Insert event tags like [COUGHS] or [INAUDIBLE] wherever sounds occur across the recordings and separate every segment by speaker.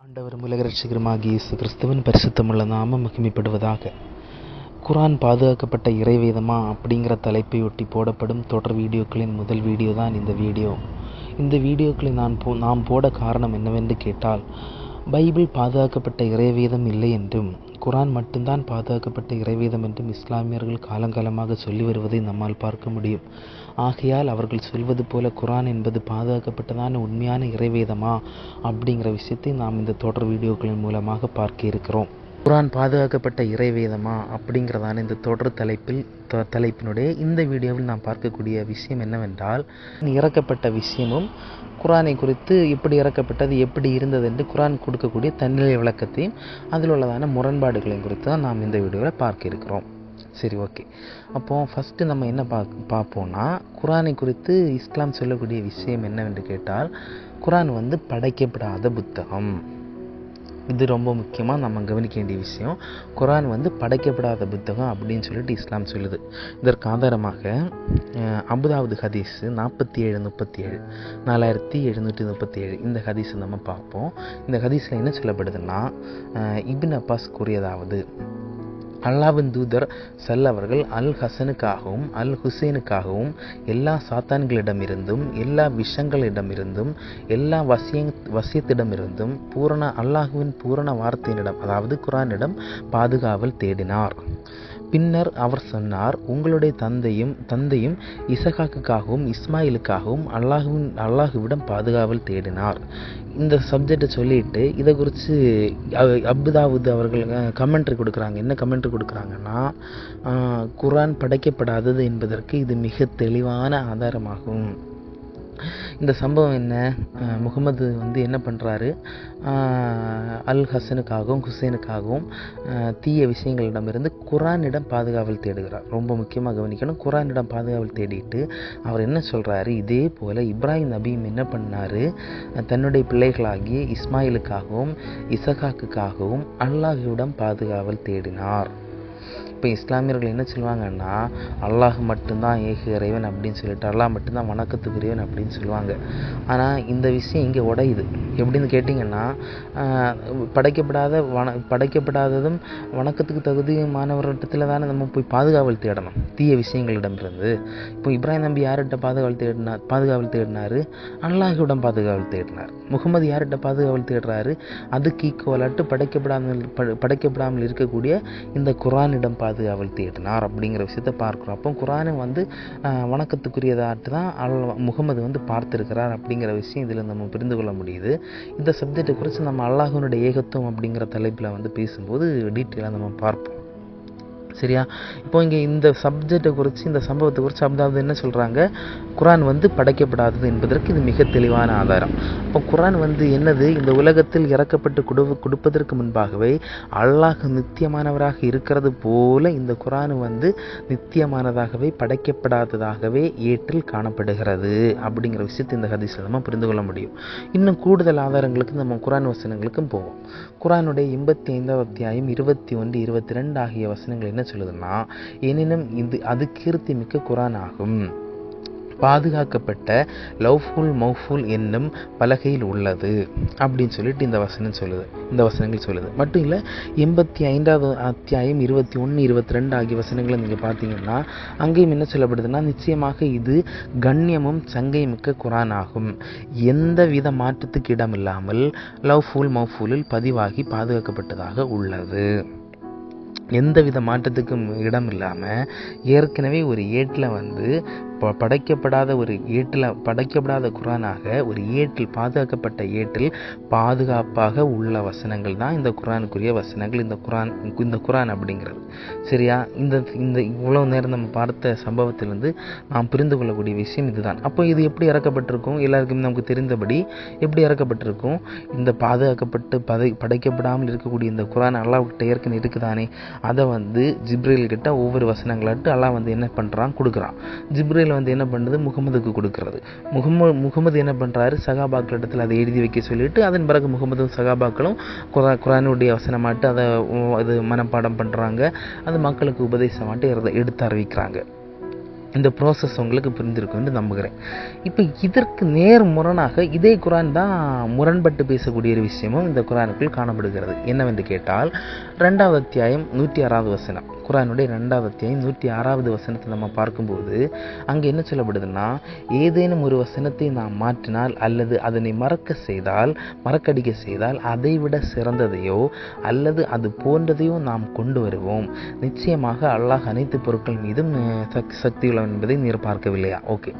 Speaker 1: ஆண்டவரும் உலக இயேசு கிறிஸ்துவின் பரிசுத்தமுள்ள நாம மகிமைப்படுவதாக. குரான் பாதுகாக்கப்பட்ட இறைவேதமா அப்படிங்கிற தலைப்பை ஒட்டி போடப்படும் தொடர் வீடியோக்களின் முதல் வீடியோ தான் இந்த வீடியோ. இந்த வீடியோக்களை நான் போ நாம் போட காரணம் என்னவென்று கேட்டால் பைபிள் பாதுகாக்கப்பட்ட இறைவேதம் இல்லை என்றும் குரான் மட்டும்தான் பாதுகாக்கப்பட்ட இறைவேதம் என்றும் இஸ்லாமியர்கள் காலங்காலமாக சொல்லி வருவதை நம்மால் பார்க்க முடியும். ஆகையால் அவர்கள் சொல்வது போல குரான் என்பது பாதுகாக்கப்பட்டதான உண்மையான இறைவேதமா? அப்படிங்கிற விஷயத்தை நாம் இந்த தொடர் வீடியோக்களின் மூலமாக பார்க்க இருக்கிறோம். குரான் பாதுகாக்கப்பட்ட இறைவேதமா அப்படிங்கிறதான இந்த தொடர் தலைப்பில் தலைப்பினுடைய இந்த வீடியோவில் நாம் பார்க்கக்கூடிய விஷயம் என்னவென்றால் இறக்கப்பட்ட விஷயமும் குரானை குறித்து எப்படி இறக்கப்பட்டது எப்படி இருந்தது என்று குரான் கொடுக்கக்கூடிய தன்னிலை விளக்கத்தையும் அதில் உள்ளதான முரண்பாடுகளையும் குறித்து தான் நாம் இந்த வீடியோவில் பார்க்க இருக்கிறோம். சரி ஓகே. அப்போது ஃபஸ்ட்டு நம்ம என்ன பா பார்ப்போம்னா குரானை குறித்து இஸ்லாம் சொல்லக்கூடிய விஷயம் என்னவென்று கேட்டால் குரான் வந்து படைக்கப்படாத புத்தகம். இது ரொம்ப முக்கியமாக நம்ம கவனிக்க வேண்டிய விஷயம். குரான் வந்து படைக்கப்படாத புத்தகம் அப்படின்னு சொல்லிட்டு இஸ்லாம் சொல்லுது. இதற்கு ஆதாரமாக அபுதாவது ஹதீஸ் நாற்பத்தி ஏழு முப்பத்தி ஏழு நாலாயிரத்தி எழுநூற்றி முப்பத்தி ஏழு இந்த ஹதீஸை நம்ம பார்ப்போம். இந்த ஹதீஸில் என்ன சொல்லப்படுதுன்னா இபின் அப்பாஸ் கூறியதாவது அல்லாவின் தூதர் சல் அவர்கள் அல் ஹசனுக்காகவும் அல் ஹுசேனுக்காகவும் எல்லா சாத்தான்களிடமிருந்தும் எல்லா விஷங்களிடமிருந்தும் எல்லா வசிய வசியத்திடமிருந்தும் பூரண அல்லாஹுவின் பூரண வார்த்தையினிடம் அதாவது குரானிடம் பாதுகாவல் தேடினார். பின்னர் அவர் சொன்னார் உங்களுடைய தந்தையும் தந்தையும் இசகாக்குக்காகவும் இஸ்மாயிலுக்காகவும் அல்லாஹுவின் அல்லாஹுவிடம் பாதுகாவல் தேடினார். இந்த சப்ஜெக்டை சொல்லிட்டு இதை குறித்து அபுதாவுது அவர்கள் கமெண்ட்ரி கொடுக்குறாங்க. என்ன கமெண்ட்ரி கொடுக்குறாங்கன்னா குரான் குர்ஆன் படைக்கப்படாதது என்பதற்கு இது மிக தெளிவான ஆதாரமாகும். இந்த சம்பவம் என்ன? முகமது வந்து என்ன பண்ணுறாரு அல் ஹசனுக்காகவும் ஹுசேனுக்காகவும் தீய விஷயங்களிடமிருந்து குரானிடம் பாதுகாவல் தேடுகிறார். ரொம்ப முக்கியமாக கவனிக்கணும். குரானிடம் பாதுகாவல் தேடிட்டு அவர் என்ன சொல்கிறாரு இதே போல் இப்ராஹிம் நபியும் என்ன பண்ணார்? தன்னுடைய பிள்ளைகளாகிய இஸ்மாயிலுக்காகவும் இசகாக்குக்காகவும் அல்லாஹுவிடம் பாதுகாவல் தேடினார். இப்போ இஸ்லாமியர்கள் என்ன சொல்லுவாங்கன்னா அல்லாஹ் மட்டும்தான் ஏக இறைவன் அப்படின்னு சொல்லிட்டு அல்லாஹ் மட்டும்தான் வணக்கத்துக்குரியவன் அப்படின்னு சொல்லுவாங்க. ஆனால் இந்த விஷயம் இங்கே உடையுது. எப்படின்னு கேட்டிங்கன்னா படைக்கப்படாத வன படைக்கப்படாததும் வணக்கத்துக்கு தகுதியுமானவர்கிட்டத்தில் தானே நம்ம போய் பாதுகாவல் தேடணும். தீய விஷயங்களிடமிருந்து. இப்போ இப்ராஹிம் நம்பி யார்கிட்ட பாதுகாவல் தேடினார் பாதுகாவல் தேடினார்? அல்லாஹிடம் பாதுகாவல் தேடினார். முகமது யார்கிட்ட பாதுகாவல் தேடுறாரு? அதுக்கு ஈக்குவலாட்டு படைக்கப்படாமல் படைக்கப்படாமல் இருக்கக்கூடிய இந்த குரானிடம் பாதுகாவல் தேடினார் அப்படிங்கிற விஷயத்தை பார்க்குறோம். அப்போ குரானை வந்து வணக்கத்துக்குரியதாட்டு தான் அல் முகமது வந்து பார்த்திருக்கிறார் அப்படிங்கிற விஷயம் இதில் நம்ம புரிந்து கொள்ள முடியுது. இந்த சப்ஜெக்டை குறித்து நம்ம அல்லாஹனுடைய ஏகத்துவம் அப்படிங்கிற தலைப்பில் வந்து பேசும்போது டீட்டெயிலாக நம்ம பார்ப்போம். சரியா? இப்போ இங்கே இந்த சப்ஜெக்டை குறித்து இந்த சம்பவத்தை குறித்து அதாவது என்ன சொல்கிறாங்க குரான் வந்து படைக்கப்படாதது என்பதற்கு இது மிக தெளிவான ஆதாரம். அப்போ குரான் வந்து என்னது? இந்த உலகத்தில் இறக்கப்பட்டு கொடு கொடுப்பதற்கு முன்பாகவே அல்லாஹ் நித்தியமானவராக இருக்கிறது போல இந்த குரான் வந்து நித்தியமானதாகவே படைக்கப்படாததாகவே ஏற்றில் காணப்படுகிறது அப்படிங்கிற விஷயத்தை இந்த ஹதீஸில் நம்ம புரிந்து கொள்ள முடியும். இன்னும் கூடுதல் ஆதாரங்களுக்கு நம்ம குரான் வசனங்களுக்கும் போவோம். குரானுடைய எண்பத்தி ஐந்தாவது அத்தியாயம் இருபத்தி ஒன்று இருபத்தி ரெண்டு ஆகிய வசனங்கள் என்ன சொல்லுதுன்னா எனினும் இது அது கீர்த்தி மிக்க குரான் ஆகும் பாதுகாக்கப்பட்ட லவ்ஃபுல் மௌஃபுல் என்னும் பலகையில் உள்ளது அப்படின்னு சொல்லிட்டு இந்த வசனம் சொல்லுது இந்த வசனங்கள் சொல்லுது. மட்டும் இல்லை எண்பத்தி ஐந்தாவது அத்தியாயம் இருபத்தி ஒன்று இருபத்தி ரெண்டு ஆகிய வசனங்களை நீங்கள் பார்த்தீங்கன்னா அங்கேயும் என்ன சொல்லப்படுதுன்னா நிச்சயமாக இது கண்ணியமும் சங்கை மிக்க குரான் ஆகும் எந்த வித மாற்றத்துக்கு இடமில்லாமல் லவ்ஃபுல் மௌஃபூலில் பதிவாகி பாதுகாக்கப்பட்டதாக உள்ளது. எந்தவித மாற்றத்துக்கும் இடம் இல்லாமல் ஏற்கனவே ஒரு ஏட்டில் வந்து ப- படைக்கப்படாத ஒரு ஏட்டில் படைக்கப்படாத குரானாக ஒரு ஏட்டில் பாதுகாக்கப்பட்ட ஏட்டில் பாதுகாப்பாக உள்ள வசனங்கள் தான் இந்த குரானுக்குரிய வசனங்கள். இந்த குரான் இந்த குரான் அப்படிங்கிறது. சரியா? இந்த இந்த இவ்வளோ நேரம் நம்ம பார்த்த சம்பவத்திலிருந்து நாம் புரிந்து கொள்ளக்கூடிய விஷயம் இதுதான். அப்போ இது எப்படி இறக்கப்பட்டிருக்கும்? எல்லாருக்குமே நமக்கு தெரிந்தபடி எப்படி இறக்கப்பட்டிருக்கும்? இந்த பாதுகாக்கப்பட்டு பதை படைக்கப்படாமல் இருக்கக்கூடிய இந்த குரான் அல்லாஹ்கிட்ட ஏற்கனவே இருக்குதானே? அதை வந்து ஜிப்ரேல் கிட்ட ஒவ்வொரு வசனங்களாட்டு அல்லாஹ் வந்து என்ன பண்ணுறான் கொடுக்குறான். ஜிப்ரேல் வந்து என்ன பண்ணுறது முகமதுக்கு கொடுக்கறது. முகமது முகமது என்ன பண்ணுறாரு சகாபாக்கள் இடத்துல அதை எழுதி வைக்க சொல்லிட்டு அதன் பிறகு முகமதும் சகாபாக்களும் குரா குரானுடைய வசனமாட்டு அதை அது மனப்பாடம் பண்ணுறாங்க அது மக்களுக்கு உபதேசமாட்டு எடுத்து எடுத்து அறிவிக்கிறாங்க. இந்த ப்ராசஸ் உங்களுக்கு புரிந்திருக்கும்னு நம்புகிறேன். இப்போ இதற்கு நேர் முரணாக இதே குரான் தான் முரண்பட்டு பேசக்கூடிய ஒரு விஷயமும் இந்த குரானுக்குள் காணப்படுகிறது. என்னவென்று கேட்டால் ரெண்டாவது அத்தியாயம் நூற்றி ஆறாவது வசனம். குரானுடைய ரெண்டாவது அத்தியாயம் நூற்றி ஆறாவது வசனத்தை நம்ம பார்க்கும்போது அங்கே என்ன சொல்லப்படுதுன்னா ஏதேனும் ஒரு வசனத்தை நாம் மாற்றினால் அல்லது அதனை மறக்க செய்தால் மறக்கடிக்க செய்தால் அதைவிட சிறந்ததையோ அல்லது அது போன்றதையோ நாம் கொண்டு வருவோம். நிச்சயமாக அல்லாஹ் அனைத்து பொருட்கள் மீதும் அஹ், சக்தி உள்ளவன் என்பதை நீர் பார்க்கவில்லையா? ஓகே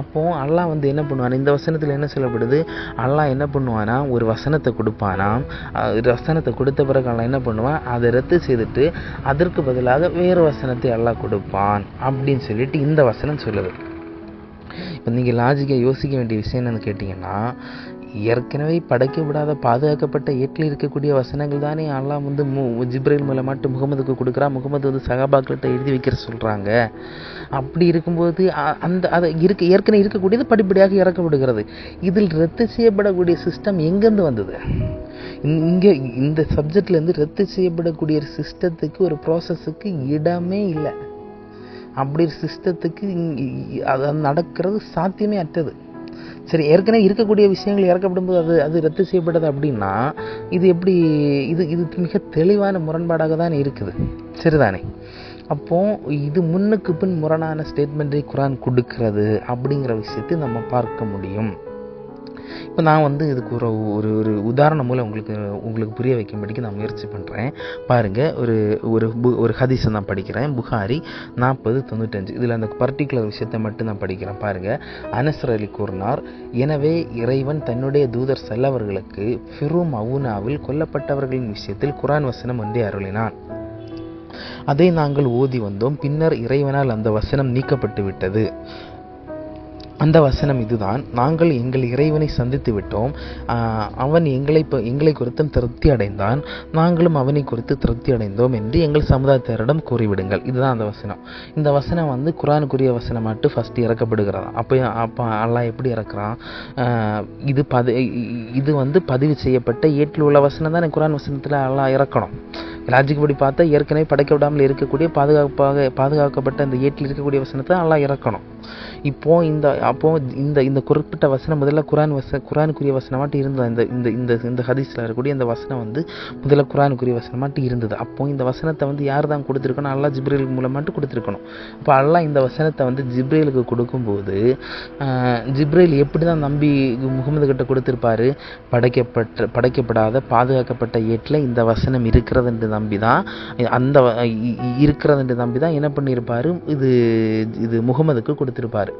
Speaker 1: அப்போ அல்லாஹ் வந்து என்ன பண்ணுவான்? இந்த வசனத்தில் என்ன சொல்லப்படுது? அல்லாஹ் என்ன பண்ணுவானா ஒரு வசனத்தை கொடுப்பானா ஒரு வசனத்தை கொடுத்த பிறகு அல்லாஹ் என்ன பண்ணுவான்? அதை ரத்து செய்துட்டு அதற்கு பதிலாக வேறு வசனத்தை அல்லாஹ் கொடுப்பான் அப்படின்னு சொல்லிட்டு இந்த வசனம் சொல்லுது. இப்போ நீங்கள் லாஜிக்காக யோசிக்க வேண்டிய விஷயம் என்னன்னு கேட்டிங்கன்னா ஏற்கனவே படைக்க விடாத பாதுகாக்கப்பட்ட ஏட்டில் இருக்கக்கூடிய வசனங்கள் தானே அல்லாஹ் வந்து மு ஜிப்ரைல் மூலமாட்டு முகமதுக்கு கொடுக்குறா. முகமது வந்து சகாபாக்கிட்ட எழுதி வைக்கிற சொல்கிறாங்க அப்படி இருக்கும்போது அந்த அதை இருக்க ஏற்கனவே இருக்கக்கூடியது படிப்படியாக இறக்கப்படுகிறது. இதில் ரத்து செய்யப்படக்கூடிய சிஸ்டம் எங்கேருந்து வந்தது? இங்கே இந்த சப்ஜெக்ட்லேருந்து ரத்து செய்யப்படக்கூடிய ஒரு சிஸ்டத்துக்கு ஒரு ப்ராசஸுக்கு இடமே இல்லை. அப்படி ஒரு சிஸ்டத்துக்கு அது நடக்கிறது சாத்தியமே அற்றது. சரி ஏற்கனவே இருக்கக்கூடிய விஷயங்கள் இறக்கப்படும்போது அது அது ரத்து செய்யப்பட்டது அப்படின்னா இது எப்படி இது இது மிக தெளிவான முரண்பாடாக தான் இருக்குது. சரிதானே? அப்போது இது முன்னுக்கு பின் முரணான ஸ்டேட்மெண்ட்டை குரான் கொடுக்கிறது அப்படிங்கிற விஷயத்தை நம்ம பார்க்க முடியும். இப்போ நான் வந்து இதுக்கு ஒரு ஒரு ஒரு உதாரணம் மூலம் உங்களுக்கு உங்களுக்கு புரிய வைக்கும்படிக்கு நான் முயற்சி பண்ணுறேன் பாருங்கள் ஒரு ஒரு பு- ஒரு ஹதீஸை நான் படிக்கிறேன். புகாரி நாற்பது தொண்ணூத்தஞ்சு. இதில் அந்த பர்டிகுலர் விஷயத்தை மட்டும் நான் படிக்கிறேன். பாருங்கள் அனசர் அலி கூறினார் எனவே இறைவன் தன்னுடைய தூதர் செல்லவர்களுக்கு ஃபிரும் அவுனாவில் கொல்லப்பட்டவர்களின் விஷயத்தில் குரான் வசனம் ஒன்றே அருளினான். அதை நாங்கள் ஓதி வந்தோம். பின்னர் இறைவனால் அந்த வசனம் நீக்கப்பட்டு விட்டது அந்த வசனம் இதுதான். நாங்கள் எங்கள் இறைவனை சந்தித்து விட்டோம். அவன் எங்களை எங்களை குறித்தும் திருப்தி அடைந்தான். நாங்களும் அவனை குறித்து திருப்தி அடைந்தோம் என்று எங்கள் சமுதாயத்தாரிடம் கூறிவிடுங்கள். இதுதான் அந்த வசனம். இந்த வசனம் வந்து குரானுக்குரிய வசனம் மட்டும் ஃபர்ஸ்ட் இறக்கப்படுகிறதா? அப்போ அப்போ அல்லாஹ் எப்படி இறக்குறான்? இது பதி இது வந்து பதிவு செய்யப்பட்ட ஏட்டில் உள்ள வசனம் தான் குரான் வசனத்தில் அல்லாஹ் இறக்கணும். லாஜிக் படி பார்த்தா ஏற்கனவே படைக்க விடாமல் இருக்கக்கூடிய பாதுகாப்பாக பாதுகாக்கப்பட்ட அந்த ஏட்டில் இருக்கக்கூடிய வசனத்தை நல்லா இறக்கணும். இப்போ இந்த அப்போ இந்த இந்த குறிப்பிட்ட வசனம் முதல்ல குரான் வச குரானுக்குரிய வசனமாட்டி இருந்தது. இந்த இந்த இந்த இந்த ஹதீஸில் இருக்கக்கூடிய இந்த வசனம் வந்து முதல்ல குரானுக்குரிய வசனமாட்டி இருந்தது. அப்போ இந்த வசனத்தை வந்து யார் தான் கொடுத்துருக்கணும்? அல்லா ஜிப்ரேல் மூலமாட்டு கொடுத்துருக்கணும். அப்போ அல்லா இந்த வசனத்தை வந்து ஜிப்ரேலுக்கு கொடுக்கும்போது ஜிப்ரேல் எப்படி தான் நம்பி முகமது கிட்ட கொடுத்துருப்பாரு? படைக்கப்பட்ட படைக்கப்படாத பாதுகாக்கப்பட்ட ஏட்டில் இந்த வசனம் இருக்கிறது என்று நம்பி தான் அந்த இருக்கிறதுன்ட்டு இருக்கிறது என்று நம்பி தான் என்ன பண்ணியிருப்பாரு? இது இது முகமதுக்கு கொடுத்துருப்பார்.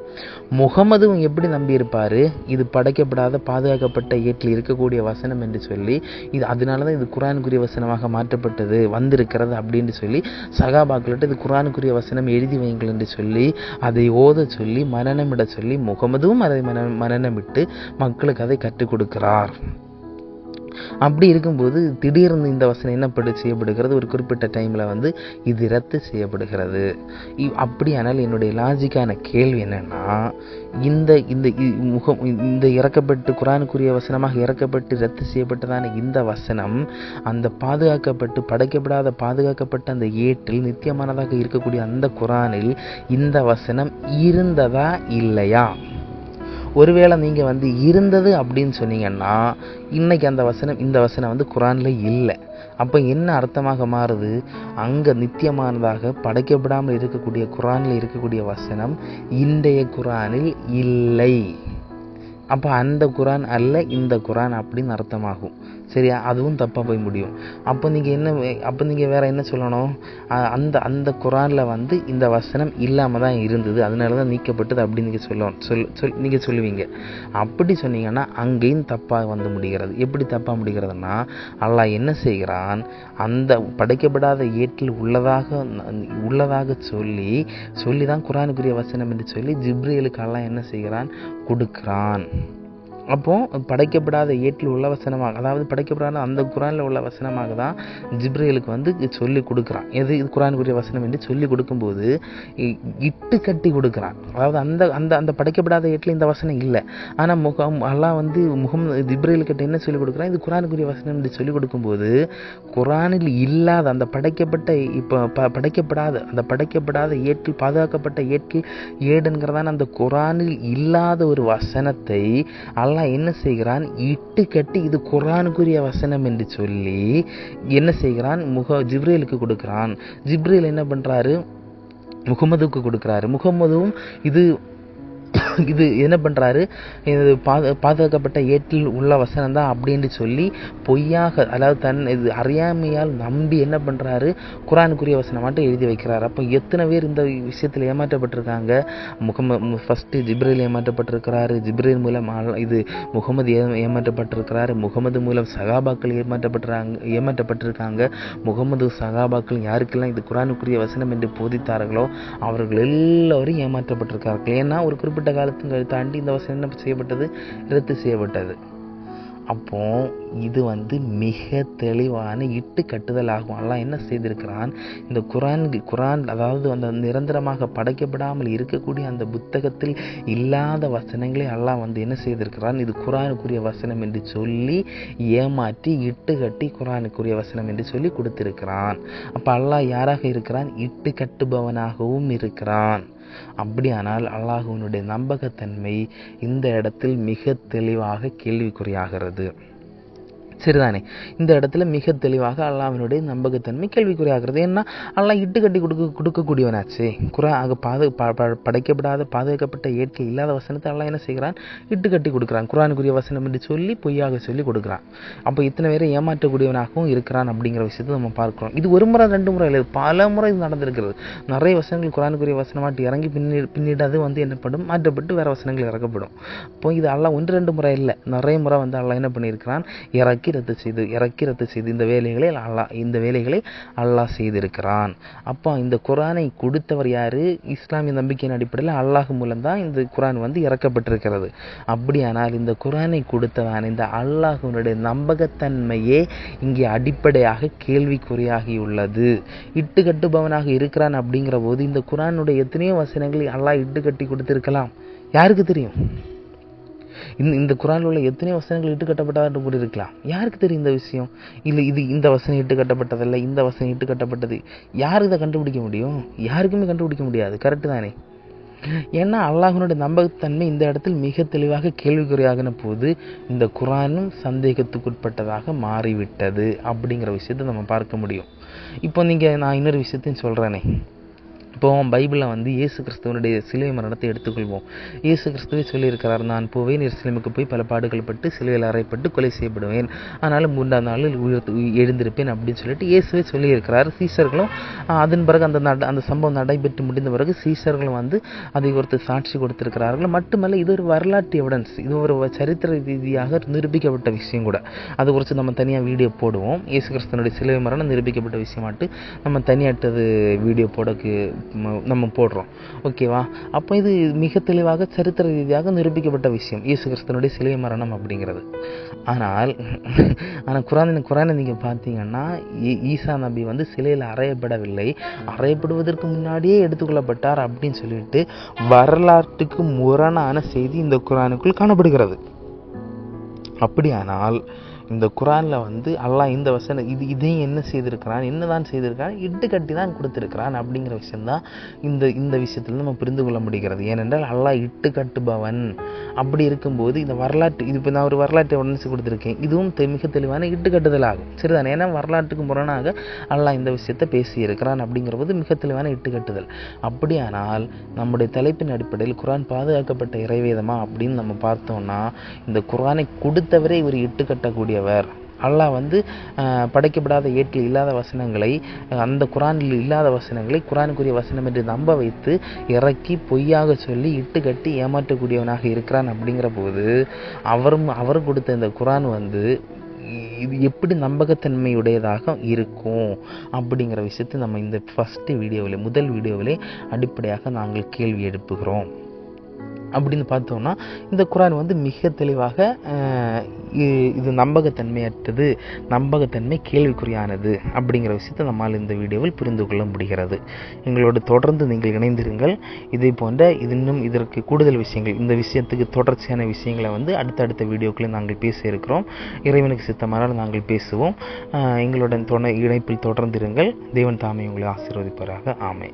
Speaker 1: முகமதும் எப்படி நம்பியிருப்பார்? இது படைக்கப்படாத பாதுகாக்கப்பட்ட ஏட்டில் இருக்கக்கூடிய வசனம் என்று சொல்லி இது அதனால தான் இது குரானுக்குரிய வசனமாக மாற்றப்பட்டது வந்திருக்கிறது அப்படின்னு சொல்லி சகாபாக்கள்கிட்ட இது குரானுக்குரிய வசனம் எழுதி வையுங்கள் என்று சொல்லி அதை ஓத சொல்லி மனநமிட சொல்லி முகமதுவும் அதை மன மனநமிட்டு மக்களுக்கு அதை கற்றுக் கொடுக்கிறார். அப்படி இருக்கும்போது திடீர்னு இந்த வசனம் என்ன படி செய்யப்படுகிறது? ஒரு குறிப்பிட்ட டைமில் வந்து இது ரத்து செய்யப்படுகிறது. இ- அப்படியானால் என்னுடைய லாஜிக்கான கேள்வி என்னென்னா இந்த இந்த இ- முகம் இந்த இறக்கப்பட்டு குரானுக்குரிய வசனமாக இறக்கப்பட்டு ரத்து செய்யப்பட்டதான இந்த வசனம் அந்த பாதுகாக்கப்பட்டு படைக்கப்படாத பாதுகாக்கப்பட்ட அந்த ஏட்டில் நித்தியமானதாக இருக்கக்கூடிய அந்த குரானில் இந்த வசனம் இருந்ததா இல்லையா? ஒருவேளை நீங்கள் வந்து இருந்தது அப்படின்னு சொன்னீங்கன்னா இன்றைக்கி அந்த வசனம் இந்த வசனம் வந்து குரானில் இல்லை. அப்போ என்ன அர்த்தமாக மாறுது? அங்கே நித்தியமானதாக படைக்கப்படாமல் இருக்கக்கூடிய குரானில் இருக்கக்கூடிய வசனம் இன்றைய குரானில் இல்லை. அப்போ அந்த குரான் அல்ல இந்த குரான் அப்படின்னு அர்த்தமாகும். சரியா? அதுவும் தப்பாக போய் முடியும். அப்போ நீங்கள் என்ன வே- அப்போ நீங்கள் வேறு என்ன சொல்லணும்? அந்த அந்த குரானில் வந்து இந்த வசனம் இல்லாமல் தான் இருந்தது. அதனால தான் நீக்கப்பட்டது அப்படின்னு நீங்கள் சொல்லணும் சொல் சொல் நீங்கள் சொல்லுவீங்க. அப்படி சொன்னீங்கன்னா அங்கேயும் தப்பாக வந்து முடிகிறது. எப்படி தப்பாக முடிகிறதுனா அல்லாஹ் என்ன செய்கிறான்? அந்த படைக்கப்படாத ஏட்டில் உள்ளதாக உள்ளதாக சொல்லி சொல்லி தான் குரானுக்குரிய வசனம் என்று சொல்லி ஜிப்ரியலுக்கு அல்லாஹ் என்ன செய்கிறான்? கொடுக்கிறான். அப்போது படைக்கப்படாத ஏட்டில் உள்ள வசனமாக அதாவது படைக்கப்படாத அந்த குரானில் உள்ள வசனமாக தான் ஜிப்ரேலுக்கு வந்து சொல்லி கொடுக்குறான். எது? இது குரானுக்குரிய வசனம் என்று சொல்லி கொடுக்கும்போது இ- இட்டு கட்டி கொடுக்குறான். அதாவது அந்த அந்த அந்த படைக்கப்படாத ஏட்டில் இந்த வசனம் இல்லை. ஆனால் முகம் அல்லாஹ் வந்து முகம் ஜிப்ரேயில்கிட்ட என்ன சொல்லி கொடுக்குறான்? இது குரானுக்குரிய வசனம் என்று சொல்லி கொடுக்கும்போது குரானில் இல்லாத அந்த படைக்கப்பட்ட இப்போ ப படைக்கப்படாத அந்த படைக்கப்படாத ஏட்டில் பாதுகாக்கப்பட்ட ஏட்டில் ஏடுங்கிறதான அந்த குரானில் இல்லாத ஒரு வசனத்தை அல்லாஹ் என்ன செய்கிறான்? இட்டு கட்டி இது குரானுக்குரிய வசனம் என்று சொல்லி என்ன செய்கிறான்? முக ஜிப்ரேலுக்கு கொடுக்குறான். ஜிப்ரேல் என்ன பண்றாரு? முகமதுக்கு கொடுக்குறாரு. முகமதுவும் இது [COUGHS] இது என்ன பண்ணுறாரு இது பாது பாதுகாக்கப்பட்ட ஏட்டில் உள்ள வசனம் தான் அப்படின்னு சொல்லி பொய்யாக அதாவது தன் இது அறியாமையால் நம்பி என்ன பண்ணுறாரு குரானுக்குரிய வசனம் மட்டும் எழுதி வைக்கிறார். அப்போ எத்தனை பேர் இந்த விஷயத்தில் ஏமாற்றப்பட்டிருக்காங்க? முகமது ஃபஸ்ட்டு ஜிப்ரேல் ஏமாற்றப்பட்டிருக்கிறாரு. ஜிப்ரேல் மூலம் இது முகமது ஏ ஏமாற்றப்பட்டிருக்கிறாரு. முகமது மூலம் சகாபாக்கள் ஏமாற்றப்பட்டுறாங்க ஏமாற்றப்பட்டிருக்காங்க. முகமது சகாபாக்கள் யாருக்கெல்லாம் இது குரானுக்குரிய வசனம் என்று போதித்தார்களோ அவர்கள் எல்லோரும் ஏமாற்றப்பட்டிருக்கார்கள் ஏன்னா ஒரு குறிப்பிட்ட காலத்துக்கு தாண்டி இந்த வசனம் என்ன செய்யப்பட்டது? ரத்து செய்யப்பட்டது. அப்போது இது வந்து மிக தெளிவான இட்டு கட்டுதல் ஆகும் அல்லாஹ் என்ன செய்திருக்கிறான்? இந்த குரான் குரான் அதாவது அந்த நிரந்தரமாக படைக்கப்படாமல் இருக்கக்கூடிய அந்த புத்தகத்தில் இல்லாத வசனங்களை அல்லாஹ் வந்து என்ன செய்திருக்கிறான்? இது குரானுக்குரிய வசனம் என்று சொல்லி ஏமாற்றி இட்டு கட்டி குரானுக்குரிய வசனம் என்று சொல்லி கொடுத்திருக்கிறான். அப்போ அல்லாஹ் யாராக இருக்கிறான்? இட்டு கட்டுபவனாகவும் இருக்கிறான். அப்படியானால் அல்லாஹுவினுடைய நம்பகத்தன்மை இந்த இடத்தில் மிக தெளிவாக கேள்விக்குறியாகிறது. சரிதானே இந்த இடத்துல மிக தெளிவாக அல்லாவினுடைய நம்பகத்தன்மை கேள்விக்குறியாகிறது. ஏன்னா அல்லா இட்டு கட்டி கொடுக்க கொடுக்கக்கூடியவனாச்சே. குரா ஆக பாது ப- ப- படைக்கப்படாத பாதுகாக்கப்பட்ட இயற்கை இல்லாத வசனத்தை அல்லா என்ன செய்கிறான்? இட்டு கட்டி கொடுக்குறான். குரானுக்குரிய வசனம் என்று சொல்லி பொய்யாக சொல்லி கொடுக்குறான். அப்போ இத்தனை பேரை ஏமாற்றக்கூடியவனாகவும் இருக்கிறான் அப்படிங்கிற விஷயத்தை நம்ம பார்க்குறோம். இது ஒரு முறை ரெண்டு முறை இல்லை பல முறை இது நடந்திருக்கிறது. நிறைய வசனங்கள் குரானுக்குரிய வசனமாட்டி இறங்கி பின்னி பின்னீடு அது வந்து என்னப்படும்? மாற்றப்பட்டு வேறு வசனங்கள் இறக்கப்படும். இப்போ இது அல்லா ஒன்று ரெண்டு முறை இல்லை. நிறைய முறை வந்து அல்லா என்ன பண்ணியிருக்கிறான்? இறக்கி ரத்து செய்து இறக்கிறது செய்து இந்த வேலைகளை அல்லாஹ் இந்த வேலைகளை அல்லாஹ் செய்திருக்கிறான். அப்போ இந்த குரானை கொடுத்தவர் யாரு? இஸ்லாமிய நம்பிக்கையின் அடிப்படையில் அல்லாஹ் மூலம்தான் இந்த குரான் வந்து இறக்கப்பட்டிருக்கிறது. அப்படியானால் இந்த குரானை கொடுத்தவன் இந்த அல்லாஹுனுடைய நம்பகத்தன்மையே இங்கே அடிப்படையாக கேள்விக்குறியாகியுள்ளது. இட்டு கட்டுபவனாக இருக்கிறான் அப்படிங்கிற போது இந்த குரானுடைய எத்தனையோ வசனங்களை அல்லாஹ் இட்டு கட்டி கொடுத்திருக்கலாம். யாருக்கு தெரியும்? இந்த இந்த குரானில் உள்ள எத்தனை வசனங்கள் இட்டு கட்டப்பட்டதாக கூட இருக்கலாம் யாருக்கு தெரியும் இந்த விஷயம்? இல்லை இது இந்த வசனம் இட்டு கட்டப்பட்டதல்ல இந்த வசனம் இட்டு கட்டப்பட்டது யார் இதை கண்டுபிடிக்க முடியும்? யாருக்குமே கண்டுபிடிக்க முடியாது. கரெக்டு தானே? ஏன்னா அல்லாஹ்வினுடைய நம்பகத்தன்மை இந்த இடத்தில் மிக தெளிவாக கேள்விக்குறியாகின போது இந்த குரானும் சந்தேகத்துக்குட்பட்டதாக மாறிவிட்டது அப்படிங்கிற விஷயத்தை நம்ம பார்க்க முடியும். இப்போ நீங்கள் நான் இன்னொரு விஷயத்தையும் சொல்கிறேனே இப்போ பைபிளில் வந்து இயேசு கிறிஸ்துவனுடைய சிலுவை மரணத்தை எடுத்துக்கொள்வோம். இயேசு கிறிஸ்துவே சொல்லியிருக்கிறார் நான் போவேன் எருசலேமுக்கு போய் பல பாடுகள் பட்டு சிலுவையில் அறைப்பட்டு கொலை செய்யப்படுவேன். ஆனாலும் மூன்றாம் நாளில் உயிர் எழுந்திருப்பேன் அப்படின்னு சொல்லிட்டு இயேசுவே சொல்லியிருக்கிறார். சீசர்களும் அதன் பிறகு அந்த நட அந்த சம்பவம் நடைபெற்று முடிந்த பிறகு சீசர்களும் வந்து அதை ஒருத்தர் சாட்சி கொடுத்திருக்கிறார்கள். மட்டுமல்ல இது ஒரு வரலாற்று எவிடன்ஸ் இது ஒரு சரித்திர ரீதியாக நிரூபிக்கப்பட்ட விஷயம் கூட. அது குறித்து நம்ம தனியாக வீடியோ போடுவோம். இயேசு கிறிஸ்தனுடைய சிலுவை மரணம் நிரூபிக்கப்பட்ட விஷயமாட்டு நம்ம தனியாட்டது வீடியோ போடக்கு நம்ம போடுறோம். ஓகேவா அப்போ இது மிக தெளிவாக சரித்திர ரீதியாக நிரூபிக்கப்பட்ட விஷயம். இயேசு கிறிஸ்தனுடைய சிலை மரணம் அப்படிங்கிறது. ஆனால் ஆனால் குரான் குரானை நீங்கள் பார்த்தீங்கன்னா ஈசா நபி வந்து சிலையில் அறையப்படவில்லை. அறையப்படுவதற்கு முன்னாடியே எடுத்துக்கொள்ளப்பட்டார் அப்படின்னு சொல்லிட்டு வரலாற்றுக்கு முரணான செய்தி இந்த குரானுக்குள் காணப்படுகிறது. அப்படியானால் இந்த குரானில் வந்து அல்லாஹ் இந்த வசனம் இது இதையும் என்ன செய்திருக்கிறான் என்னதான் செய்திருக்கிறான் இட்டு கட்டி தான் கொடுத்துருக்கிறான் அப்படிங்கிற விஷயந்தான் இந்த இந்த விஷயத்தில் நம்ம புரிந்து கொள்ள முடிகிறது. ஏனென்றால் அல்லாஹ் இட்டு கட்டுபவன். அப்படி இருக்கும்போது இந்த வரலாற்று இது இப்போ நான் ஒரு வரலாற்றை உடனே கொடுத்துருக்கேன். இதுவும் தெ- மிக தெளிவான இட்டு கட்டுதல் ஆகும் சரிதானே? ஏன்னா வரலாற்றுக்கு முரணாக அல்லாஹ் இந்த விஷயத்தை பேசியிருக்கிறான் அப்படிங்கிற போது மிக தெளிவான இட்டு கட்டுதல். அப்படியானால் நம்முடைய தலைப்பின் அடிப்படையில் குரான் பாதுகாக்கப்பட்ட இறைவேதமா அப்படின்னு நம்ம பார்த்தோம்னா இந்த குரானை கொடுத்தவரே இவர் இட்டு கட்டக்கூடியவர் அல்லாஹ் வந்து படைக்கப்படாத ஏட்டில் இல்லாத வசனங்களை அந்த குரானில் இல்லாத வசனங்களை குரானுக்குரிய வசனம் என்று நம்ப வைத்து இறக்கி பொய்யாக சொல்லி இட்டு கட்டி ஏமாற்றக்கூடியவனாக இருக்கிறான் அப்படிங்கிற போது அவரும் அவர் கொடுத்த இந்த குரான் வந்து இது எப்படி நம்பகத்தன்மையுடையதாக இருக்கும் அப்படிங்கிற விஷயத்தை நம்ம இந்த ஃபஸ்ட்டு வீடியோவில் முதல் வீடியோவிலே அடிப்படையாக நாங்கள் கேள்வி எழுப்புகிறோம். அப்படின்னு பார்த்தோம்னா இந்த குரான் வந்து மிக தெளிவாக இது நம்பகத்தன்மையற்றது நம்பகத்தன்மை கேள்விக்குறியானது அப்படிங்கிற விஷயத்தை நம்மால் இந்த வீடியோவில் புரிந்து கொள்ள முடிகிறது. எங்களோடு தொடர்ந்து நீங்கள் இணைந்திருங்கள். இதே போன்ற இது இன்னும் இதற்கு கூடுதல் விஷயங்கள் இந்த விஷயத்துக்கு தொடர்ச்சியான விஷயங்களை வந்து அடுத்தடுத்த வீடியோக்களில் நாங்கள் பேச இருக்கிறோம். இறைவனுக்கு சித்தமானால் நாங்கள் பேசுவோம். எங்களுடன் தொண இணைப்பில் தொடர்ந்திருங்கள். தேவன் தாமே உங்களை ஆசீர்வதிப்பாராக. ஆமை